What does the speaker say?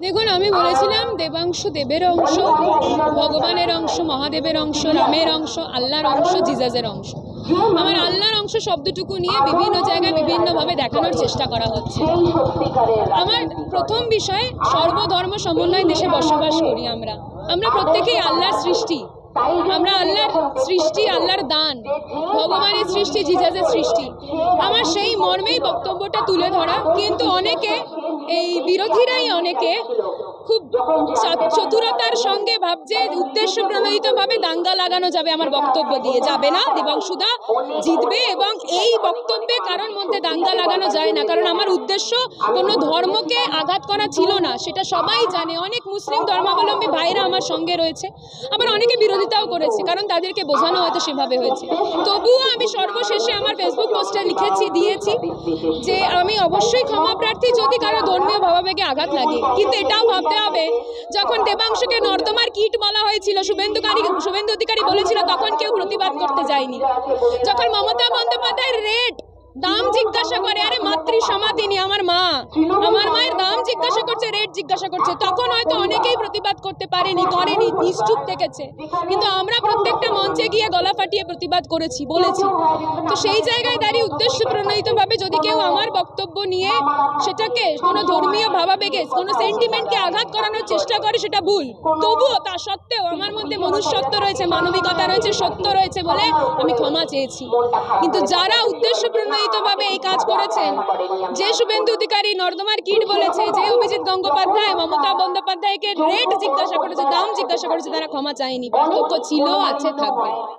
দেখুন, আমি বলেছিলাম দেবাংশ দেবের অংশ, ভগবানের অংশ, মহাদেবের অংশ, রামের অংশ, আল্লাহর অংশ, জিজাজের অংশ। আমার আল্লাহর অংশ শব্দটুকু নিয়ে বিভিন্ন জায়গায় বিভিন্নভাবে দেখানোর চেষ্টা করা হচ্ছে। আমার প্রথম বিষয়, সর্বধর্ম সমন্বয় দেশে বসবাস করি আমরা। আমরা প্রত্যেকেই আল্লাহর সৃষ্টি। আমরা আল্লাহর সৃষ্টি, আল্লাহর দান। ভগবানের সৃষ্টি, জিজাজের সৃষ্টি। আমার সেই মর্মেই বক্তব্যটা তুলে ধরা, কিন্তু অনেকে এই বিরোধীরাই অনেকে খুব চতুরতার সঙ্গে ভাবছে, উদ্দেশ্য প্রণোদিতভাবে দাঙ্গা লাগানো যাবে আমার বক্তব্য দিয়ে। যাবে না, দেবাংশুদা জিতবে এবং এই বক্তব্যে কারোর মধ্যে দাঙ্গা লাগানো যায় না। কারণ আমার উদ্দেশ্য কোনো ধর্মকে আঘাত করা ছিল না, সেটা সবাই জানে। অনেক মুসলিম ধর্মাবলম্বী ভাইরা আমার সঙ্গে রয়েছে। আবার অনেকে বিরোধিতাও করেছে, কারণ তাদেরকে বোঝানো হয়তো সেভাবে হয়েছে। তবুও আমি সর্বশেষে আমার ফেসবুক পোস্টে লিখেছি, দিয়েছি যে আমি অবশ্যই ক্ষমা প্রার্থী। যদি কারও ধর্মীয় ভাবাবেগে আঘাত লাগে। কিন্তু এটাও ভাবতে হবে, যখন দেবাংশকে নর্দমার কিট বলা হয়েছিল শুভেন্দুকারী শুভেন্দু অধিকারী বলেছিল, তখন কেউ প্রতিবাদ করতে যায়নি। যখন মমতা বন্দ্যোপাধ্যায়ের রেট দাম জিজ্ঞাসা করে, আরে মাতৃ সমাধিনী আমার মা? আমার মায়ের দাম জিজ্ঞাসা করছে রেট জিজ্ঞাসা করছে। তখন হয়তো অনেকেই প্রতিবাদ করতে পারেনি, করেনি, নিশ্চুপ থেকেছে কিন্তু আমরা প্রত্যেকটা মঞ্চে ফাটিয়ে প্রতিবাদ করেছি, বলেছি। তো সেই জায়গায় দাঁড়িয়ে উদ্দেশ্য প্রণোদিতভাবে যদি কেউ আমার বক্তব্য নিয়ে সেটাকে কোনো ধর্মীয় ভাবাবেগে, কোনো সেন্টিমেন্টকে আঘাত করানোর চেষ্টা করে, সেটা ভুল। তবুও তা সত্ত্বেও আমার মধ্যে মনুষ্যত্ব রয়েছে, মানবিকতা রয়েছে, সত্য রয়েছে বলে আমি ক্ষমা চেয়েছি। কিন্তু যারা উদ্দেশ্য প্রণোদিতভাবে এই কাজ করেছেন, যে শুভেন্দু অধিকারী নর্দমার কিট বলেছে, যে অভিজিৎ গঙ্গোপাধ্যায়, মমতা বন্দ্যোপাধ্যায়কে রেট জিজ্ঞাসা করেছে, দাম জিজ্ঞাসা করেছে, তারা ক্ষমা চায়নি, পার্থক্য ছিল, আছে, থাকবে।